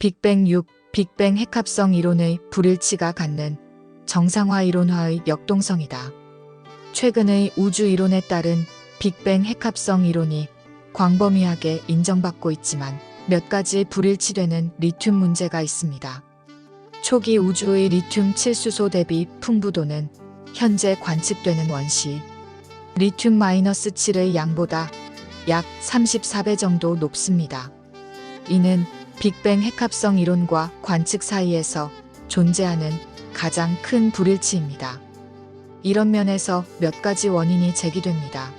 빅뱅 6, 빅뱅 핵합성 이론의 불일치가 갖는 정상화 이론화의 역동성이다. 최근의 우주 이론에 따른 빅뱅 핵합성 이론이 광범위하게 인정받고 있지만 몇 가지 불일치되는 리튬 문제가 있습니다. 초기 우주의 리튬 칠수소 대비 풍부도는 현재 관측되는 원시 리튬 마이너스 7의 양보다 약 34배 정도 높습니다. 이는 빅뱅 핵합성 이론과 관측 사이에서 존재하는 가장 큰 불일치입니다. 이런 면에서 몇 가지 원인이 제기됩니다.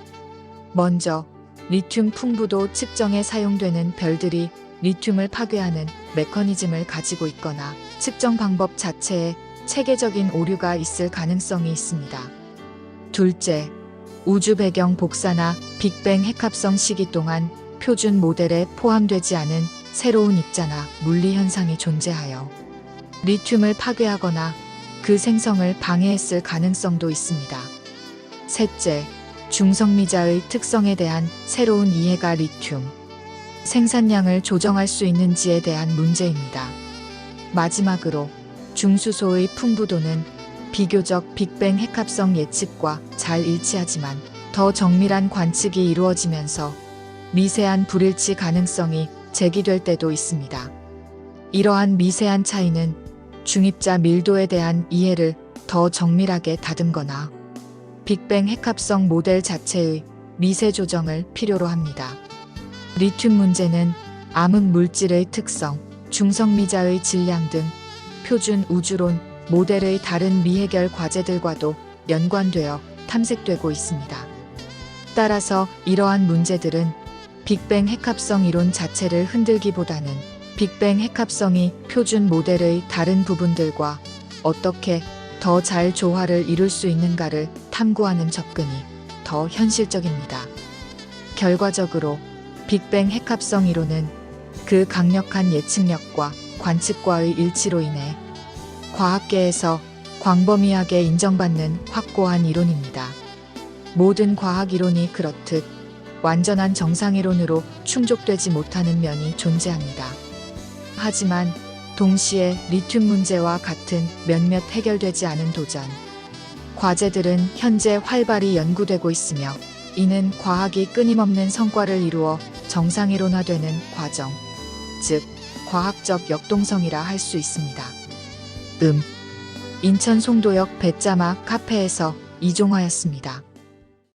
먼저 리튬 풍부도 측정에 사용되는 별들이 리튬을 파괴하는 메커니즘을 가지고 있거나 측정 방법 자체에 체계적인 오류가 있을 가능성이 있습니다. 둘째, 우주 배경 복사나 빅뱅 핵합성 시기 동안 표준 모델에 포함되지 않은 새로운 입자나 물리 현상이 존재하여 리튬을 파괴하거나 그 생성을 방해했을 가능성도 있습니다. 셋째, 중성미자의 특성에 대한 새로운 이해가 리튬 생산량을 조정할 수 있는지에 대한 문제입니다. 마지막으로 중수소의 풍부도는 비교적 빅뱅 핵합성 예측과 잘 일치하지만 더 정밀한 관측이 이루어지면서 미세한 불일치 가능성이 제기될 때도 있습니다. 이러한 미세한 차이는 중입자 밀도에 대한 이해를 더 정밀하게 다듬거나 빅뱅 핵합성 모델 자체의 미세 조정을 필요로 합니다. 리튬 문제는 암흑 물질의 특성, 중성미자의 질량 등 표준 우주론 모델의 다른 미해결 과제들과도 연관되어 탐색되고 있습니다. 따라서 이러한 문제들은 빅뱅 핵합성 이론 자체를 흔들기보다는 빅뱅 핵합성이 표준 모델의 다른 부분들과 어떻게 더 잘 조화를 이룰 수 있는가를 탐구하는 접근이 더 현실적입니다. 결과적으로 빅뱅 핵합성 이론은 그 강력한 예측력과 관측과의 일치로 인해 과학계에서 광범위하게 인정받는 확고한 이론입니다. 모든 과학 이론이 그렇듯 완전한 정상 이론으로 충족되지 못하는 면이 존재합니다. 하지만 동시에 리튬 문제와 같은 몇몇 해결되지 않은 도전, 과제들은 현재 활발히 연구되고 있으며 이는 과학이 끊임없는 성과를 이루어 정상이론화되는 과정, 즉 과학적 역동성이라 할 수 있습니다. 음. 인천 송도역 배짜마 카페에서 이종화였습니다.